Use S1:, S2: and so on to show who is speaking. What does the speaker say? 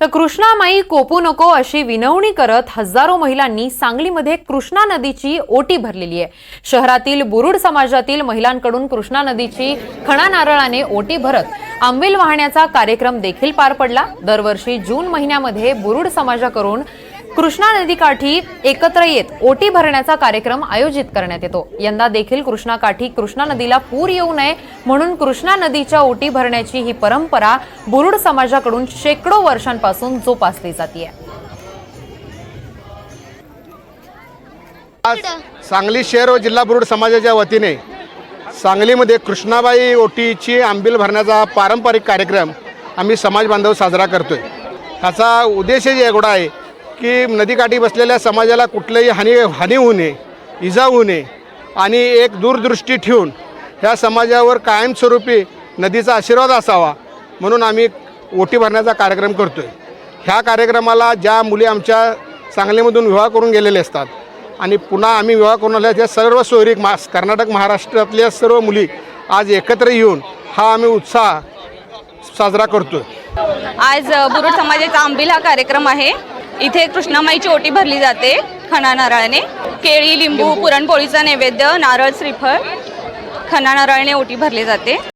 S1: तर कृष्णामाई कोपू नको अशी विनवणी करत हजारो महिलांनी सांगलीमध्ये कृष्णा नदीची ओटी भरलेली आहे. शहरातील बुरुड समाजातील महिलांकडून कृष्णा नदीची खणा नारळाने ओटी भरत आंबेल वाहण्याचा कार्यक्रम देखील पार पडला. दरवर्षी जून महिन्यामध्ये बुरुड समाजाकडून कृष्णा नदीकाठी एकत्र येत ओटी भरण्याचा कार्यक्रम आयोजित करण्यात येतो. यंदा देखील कृष्णाकाठी कृष्णा नदीला पूर येऊ नये म्हणून कृष्णा नदीच्या ओटी भरण्याची ही परंपरा बुरुड समाजाकडून शेकडो वर्षांपासून जोपासली जाते
S2: आज सांगली शहर व जिल्हा बुरुड समाजाच्या वतीने सांगलीमध्ये कृष्णाबाई ओटीची आंबील भरण्याचा पारंपरिक कार्यक्रम आम्ही समाज बांधव साजरा करतोय. ह्याचा उद्देशही एवढा आहे की नदीकाठी बसलेल्या समाजाला कुठलंही हानी हानी होऊ नये इजा होऊ नये आणि एक दूरदृष्टी ठेवून ह्या समाजावर कायमस्वरूपी नदीचा आशीर्वाद असावा म्हणून आम्ही ओटी भरण्याचा कार्यक्रम करतो आहे ह्या कार्यक्रमाला ज्या मुली आमच्या सांगलीमधून विवाह करून गेलेले असतात आणि पुन्हा आम्ही विवाह करून आल्या त्या सर्व सोयरीक मा कर्नाटक महाराष्ट्रातल्या सर्व मुली आज एकत्र येऊन हा आम्ही उत्साह साजरा करतो
S3: आज बुरुड समाजाचा आंबील हा कार्यक्रम आहे. इथे कृष्णामाईची ओटी भरली जाते खणा नारळाने केळी लिंबू पुरणपोळीचा नैवेद्य नारळ श्रीफळ खणा नारळाने ओटी भरली जाते.